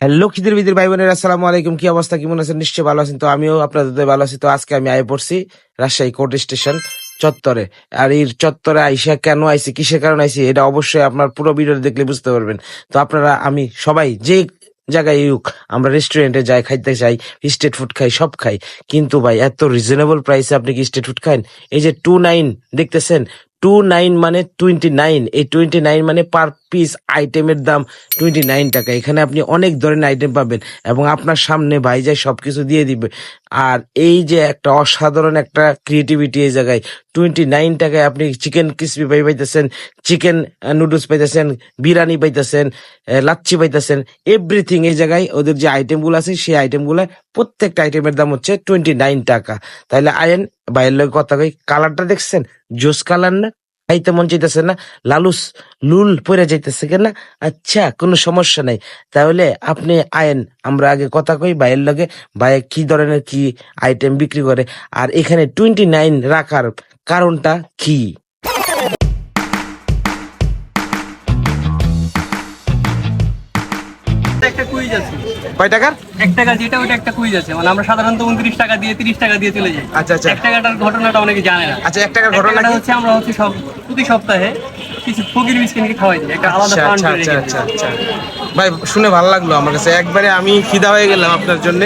Hello Khidr বিদির ভাই বোনের আসসালামু আলাইকুম। কি অবস্থা? কেমন আছেন? নিশ্চয়ই ভালো আছেন। তো আমিও আপনাদের ভালো আছি। তো আজকে আমি আয় পড়ছি রাজশাহী কোর্ট স্টেশন চত্বরে। আর এই চত্বরে আইসা কেন আইসি? কিসের কারণে আইসি? এটা অবশ্যই আপনার পুরো ভিডিও দেখলে বুঝতে পারবেন। তো আপনারা, আমি সবাই যে জায়গায় হোক, আমরা রেস্টুরেন্টে যাই, খাইতে চাই স্ট্রিট ফুড খাই, সব খাই। কিন্তু ভাই, এত রিজনেবল প্রাইসে আপনি কি স্ট্রিট ফুড খান? এই যে টু নাইন, দেখতেছেন? টু নাইন মানে টোয়েন্টি নাইন এই টোয়েন্টি নাইন মানে পার পিস আইটেমের দাম টোয়েন্টি নাইন টাকা। এখানে আপনি অনেক ধরনের আইটেম পাবেন এবং আপনার সামনে ভাই যায় সবকিছু দিয়ে দিবে। আর এই যে একটা অসাধারণ একটা ক্রিয়েটিভিটি এই জায়গায় টোয়েন্টি নাইন টাকায় আপনি চিকেন ক্রিসপি পাই পাইতেছেন চিকেন নুডলস পাইতেছেন, বিরিয়ানি পাইতেছেন লাচ্ছি পাইতেছেন এভরিথিং এই জায়গায় ওদের যে আইটেমগুলো আছে, সেই আইটেমগুলো প্রত্যেকটা আইটেমের দাম হচ্ছে টোয়েন্টি নাইন টাকা। তাহলে আয়েন বাইরের লোক কথা কই কালারটা দেখছেন? জোস কালার না? খাইতে মন চাইতেছে না? লালুস লুল পরে যাইতেছে কেনা? আচ্ছা কোনো সমস্যা নাই। তাহলে আপনি আয়েন, আমরা আগে কথা কই, ভাইয়ের লগে, ভাই কি ধরনের কি আইটেম বিক্রি করে। আর এখানে টোয়েন্টি নাইন রাখার কারণটা কি? কয় টাকার? এক টাকা যেটা ওটা একটা কুইজ আছে। মানে আমরা সাধারণত উনত্রিশ টাকা দিয়ে তিরিশ টাকা দিয়ে চলে যাই। আচ্ছা আচ্ছা। এক টাকাটার ঘটনাটা অনেকে জানে না। আচ্ছা এক টাকার এক ঘটনা হচ্ছে আমরা হচ্ছে সব প্রতি সপ্তাহে কিছু ফকির মিসকিনকে খাওয়াই দিই। একটা আলাদা আচ্ছা ফান্ড আচ্ছা করে আচ্ছা আচ্ছা আচ্ছা। ভাই শুনে ভালো লাগল আমার কাছে। একবারে আমি ফিদা হয়ে গেলাম আপনার জন্য।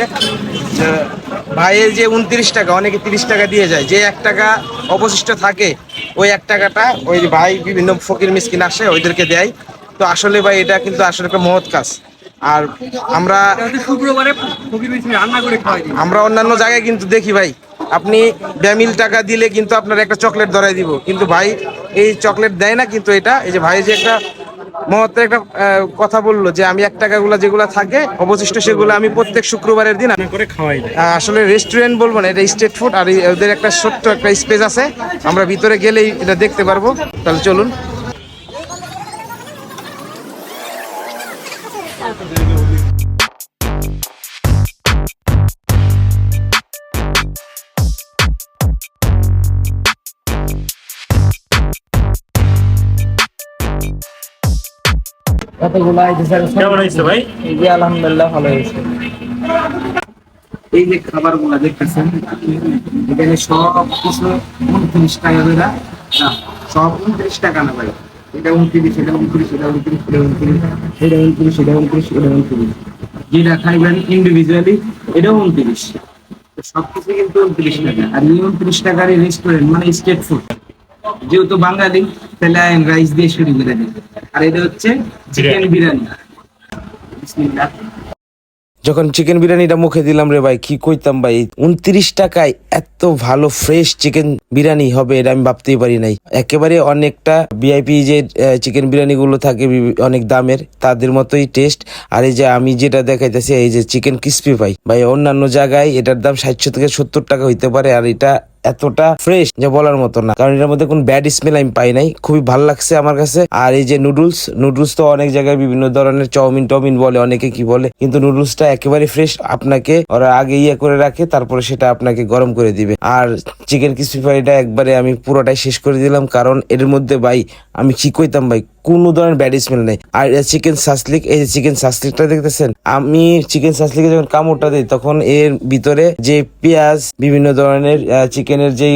ভাইয়ের যে উনত্রিশ টাকা অনেকে তিরিশ টাকা দিয়ে যায়। যে এক টাকা অবশিষ্ট থাকে ওই এক টাকাটা ওই ভাই বিভিন্ন ফকির মিসকিন আসে ওইদেরকে দেয়। তো আসলে ভাই এটা কিন্তু আসলে একটা মহৎ কাজ। আর আমরা শুক্রবারে রান্না করে খাওয়াই আমরা অন্যান্য জায়গায় কিন্তু দেখি ভাই আপনি ব্যামিল টাকা দিলে কিন্তু আপনার একটা চকলেট ধরাই দিব। কিন্তু ভাই এই চকলেট দেয় না কিন্তু এটা এই যে ভাই যে একটা মহত্বের একটা কথা বলল যে আমি এক টাকাগুলো যেগুলো থাকে অবশিষ্ট সেগুলো আমি প্রত্যেক শুক্রবারের দিন করে খাওয়াই আসলে রেস্টুরেন্ট বলব না এটা স্ট্রিট ফুড আর ওদের একটা ছোট্ট একটা স্পেস আছে। আমরা ভিতরে গেলেই এটা দেখতে পারব। তাহলে চলুন। কেমন হয়েছে ভাই? জি আলহামদুলিল্লাহ ভালো হয়েছে। এই যে খাবারগুলা দেখতেছেন এখানে সব কিছু উনত্রিশ টাকা করে। সব উনত্রিশ টাকা না ভাই। এটা উনত্রিশ এটা উনত্রিশ এটা উনত্রিশ এটা উনত্রিশ এটা উনত্রিশ এটা উনত্রিশ এটা উনত্রিশ। যেটা খাইবেন ইন্ডিভিজুয়ালি এটাও উনত্রিশ। সবকিছু কিন্তু উনত্রিশ টাকা। আর এই উনত্রিশ টাকার রেস্টুরেন্ট মানে স্টেট ফুড যেহেতু বাঙালি, তাহলে রাইস দিয়ে শুরু করে দিই। আর এটা হচ্ছে চিকেন বিরিয়ানি। যখন চিকেন বিরিয়ানিটা মুখে দিলাম রে ভাই, কি কইতাম ভাই? উনত্রিশ টাকায় এত ভালো ফ্রেশ চিকেন বিরিয়ানি হবে এটা আমি ভাবতেই পারি নাই। একেবারে অনেকটা ভিআইপি যে চিকেন বিরিয়ানি গুলো থাকে অনেক দামের, তাদের মতোই টেস্ট আর এই যে আমি যেটা দেখাইতেছি, এই যে চিকেন ক্রিস্পি পাই ভাই, অন্যান্য জায়গায় এটার দাম ষাটশো থেকে সত্তর টাকা হইতে পারে, আর এটা এতটা ফ্রেশ যে বলার মতো না। কারণ এটার মধ্যে কোনো ব্যাড স্মেল আমি পাই নাই। খুবই ভালো লাগছে আমার কাছে। আর এই যে নুডলস নুডলস তো অনেক জায়গায় বিভিন্ন ধরনের চাউমিন টাউমিন বলে, অনেকে কি বলে। কিন্তু নুডলসটা একেবারে ফ্রেশ আপনাকে ওরা আগে ইয়ে করে রাখে, তারপরে সেটা আপনাকে গরম করে দিবে। আর চিকেন ক্রিসপি ফ্রাইটা একবারে আমি পুরোটাই শেষ করে দিলাম। কারণ এর মধ্যে ভাই, আমি কি কইতাম ভাই, কোনো ধরনের ব্যাড স্মেল নেই। আর চিকেন সাসলিক এই যে চিকেন সাসলিকটা দেখতেছেন? আমি চিকেন সাসলিকে যখন কামড়টা দিই, তখন এর ভিতরে যে পেঁয়াজ, বিভিন্ন ধরনের চিকেনের যে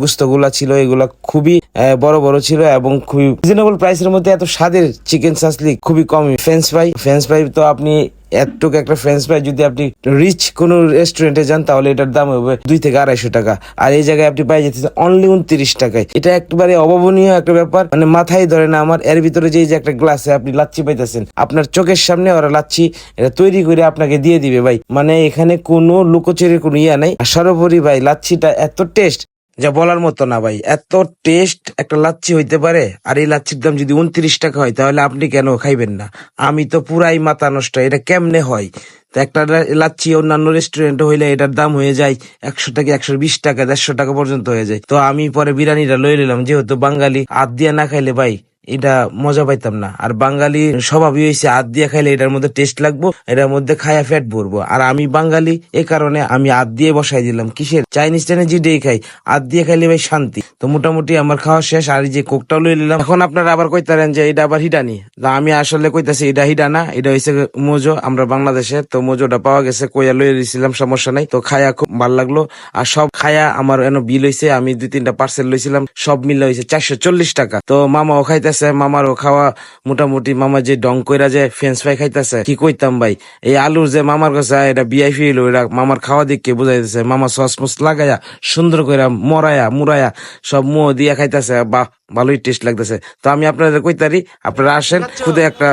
গুস্তগুলা ছিল, এগুলা খুবই বড় বড় ছিল এবং খুবই রিজনেবল প্রাইসের মধ্যে এত স্বাদের চিকেন সাসলি খুবই কমই। ফ্রেঞ্চ ফ্রাই ফ্রেঞ্চ ফ্রাই তো আপনি এতটুকু একটা ফ্রেঞ্চ ফ্রাই যদি আপনি রিচ কোন রেস্টুরেন্টে যান, তাহলে এটার দাম হবে দুই থেকে আড়াইশো টাকা। আর এই জায়গায় আপনি পাই যেতেছেন অনলি উনত্রিশ টাকায়। এটা একবারে অভাবনীয় একটা ব্যাপার। মানে মাথায় ধরে না আমার, এর ভিতরে যে একটা গ্লাসে আপনি লাচ্ছি পাইতেছেন, আপনার চোখের সামনে ওরা লাচ্ছি, এটা তৈরি করে আপনাকে দিয়ে দিবে ভাই। মানে এখানে কোনো লুকোচুরির কোনো ইয়া নাই। আর সর্বোপরি ভাই, লাচ্ছিটা এত টেস্ট যা বলার মতো না ভাই। এত টেস্ট একটা লাচ্ছি হইতে পারে? আর এই লাচ্ছির দাম যদি উনত্রিশ টাকা হয়, তাহলে আপনি কেন খাইবেন না? আমি তো পুরাই মাথা নষ্ট, এটা কেমনে হয়? তো একটা লাচ্ছি অন্যান্য রেস্টুরেন্টে হইলে এটার দাম হয়ে যায় একশো টাকা একশো বিশ টাকা, দেড়শো টাকা পর্যন্ত হয়ে যায়। তো আমি পরে বিরিয়ানিটা লই নিলাম, যেহেতু বাঙালি আদ দিয়ে না খাইলে ভাই এটা মজা পাইতাম না। আর বাঙালি স্বভাবই হয়েছে হাত দিয়ে খাইলে এটার মধ্যে টেস্ট লাগবো, এটার মধ্যে খায়া ফ্যাট ভরবো। আর আমি বাঙালি এই কারণে আমি হাত দিয়ে বসাই দিলাম। কিসের? চাইনিজ টাইনে যেটাই খাই হাত দিয়ে খাইলে ভাই শান্তি। তো মোটামুটি আমার খাওয়া শেষ, আর যে কোকটাও লই নিলাম। এখন আপনারা আবার কইতারেন যে এটা আবার হিডানি। আমি আসলে কইতাছি, এটা হিডানা, এটা হয়েছে মোজো। আমরা বাংলাদেশে তো মোজোটা পাওয়া গেছে, কইয়া লই দিয়েছিলাম সমস্যা নাই। তো খায়া খুব ভালো লাগল। আর সব খায়া আমার এন বিল হয়েছে আমি দুই তিনটা পার্সেল লইছিলাম, সব মিলে হয়েছে চারশো চল্লিশ টাকা। তো মামাও খাইতেছে মামারও খাওয়া মোটামুটি মামা যে ডং কইরা যে ফ্রেঞ্চ ফ্রাই খাইতেছে কি কইতাম ভাই? এই আলুর যে মামার কাছে এটা বিআইপি হইল এটা মামার খাওয়া দিককে বুঝাই দিতেছে মামা সস মস লাগাইয়া সুন্দর কইরা মরায়া মুরায়া সব মুহ দিয়া খাইতেছে বাহ ভালোই টেস্ট লাগতেছে। তো আমি আপনাদের কইতারি আপনারা আসেন খুদে একটা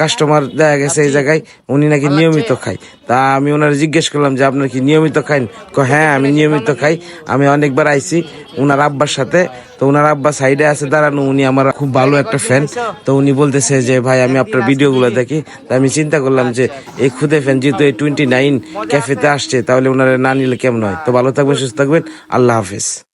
কাস্টমার দেখা গেছে এই জায়গায় উনি নাকি নিয়মিত খায়। তা আমি ওনার জিজ্ঞেস করলাম যে আপনার কি নিয়মিত কয়, হ্যাঁ আমি নিয়মিত খাই আমি অনেকবার আইছি উনার আব্বার সাথে তো উনার আব্বা সাইডে আছে, দাঁড়ানো, উনি আমার খুব ভালো একটা ফ্যান তো উনি বলতেছে যে, ভাই, আমি আপনার ভিডিওগুলো দেখি। তা আমি চিন্তা করলাম যে, এই খুদে ফ্যান যেহেতু এই টোয়েন্টি নাইন ক্যাফেতে আসছে, তাহলে ওনারা না নিলে কেমন হয়? তো ভালো থাকবেন, সুস্থ থাকবেন। আল্লাহ হাফেজ।